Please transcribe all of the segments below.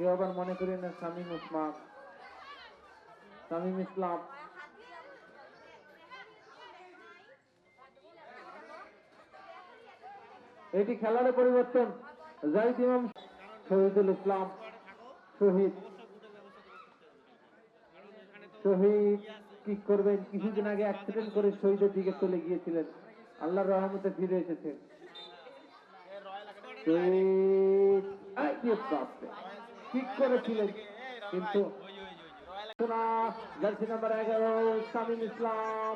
কেউ আবার মনে করেন না শামীম উসমান? শামীম ইসলাম? এটি খেলার পরিবর্তন। জাহিদ ইমাম শহীদুল ইসলাম। শহীদ। শহীদ কি করবেন? কিছুদিন আগে অ্যাক্সিডেন্ট করে শহীদের দিকে চলে গিয়েছিলেন। আল্লাহর রহমতে ফিরে এসেছেন। শহীদ। ঠিক করেছিলেন। কিন্তু জার্সি নাম্বার এগারো শামীম ইসলাম।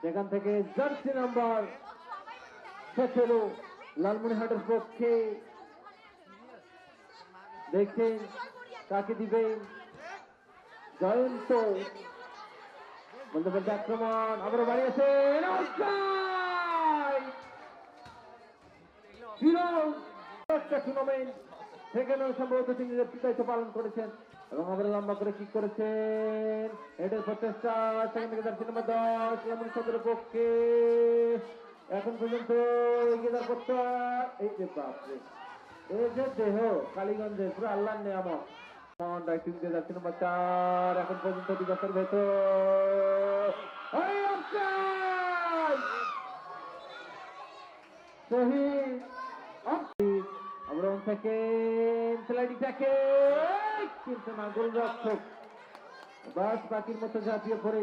সেখান থেকে জার্সি নাম্বার সতেরো লালমনিহাটের পক্ষে দেখছেন কাকে দিবেন জয়ন্ত। বলতে আক্রমণ, আবারও বাড়ি আছে একটা টুর্নামেন্ট সেখানেও সম্ভবত তিনি নেতৃত্ব পালন করেছেন এবং আবার লম্বা করে কি করেছেন। এটার প্রচেষ্টা, সেখান থেকে যাচ্ছে নম্বর দশ লেমন সদরের পক্ষে। এখন পর্যন্ত এগিয়ে যাওয়ার পথটা, এই যে বাপরে। এই যে দেহ, কালীগঞ্জের পুরো আল্লাহর নিয়ামক রাইটিং দিয়ে চার, এখন পর্যন্ত দিবসের ভেতর! শহীদ! Offside। আবরণ থেকে স্লাইডিং থেকে কিন্তু না গোলরক্ষক। বাস বাকির মতো ঝাঁপিয়ে পড়ে,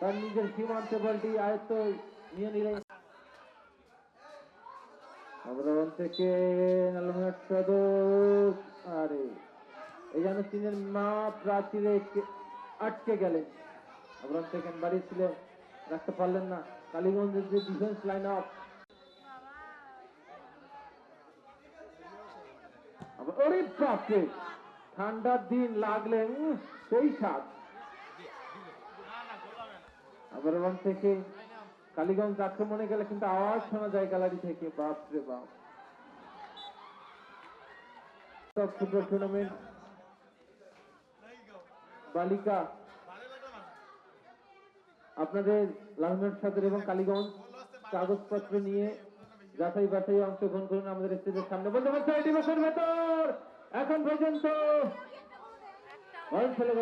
তার নিজের বলটি আয়ত্ত নিয়ে আবরণ থেকে আরে, এই যেন চীনের মা প্রাচীরে আটকে গেলেন। আবরণ থেকে বাড়িয়েছিলেন রাখতে পারলেন না। কালীগঞ্জের যে ডিফেন্স লাইন আপ ওরে বাপরে, ঠান্ডার দিন লাগলে সেই স্বাদ। আবার ওখান থেকে কালীগঞ্জ আক্রমণে গেলে কিন্তু আওয়াজ শোনা যায় গ্যালারি থেকে। বাপরে বাপ। ফুটবল টুর্নামেন্ট বালিকা, আপনাদের লালমেট সাদের এবং কালীগঞ্জ কাগজপত্র নিয়ে যাচাই বাছাই অংশগ্রহণ করুন আমাদের স্টেজের সামনে। বলতে পারছি ভেতর এখন পর্যন্ত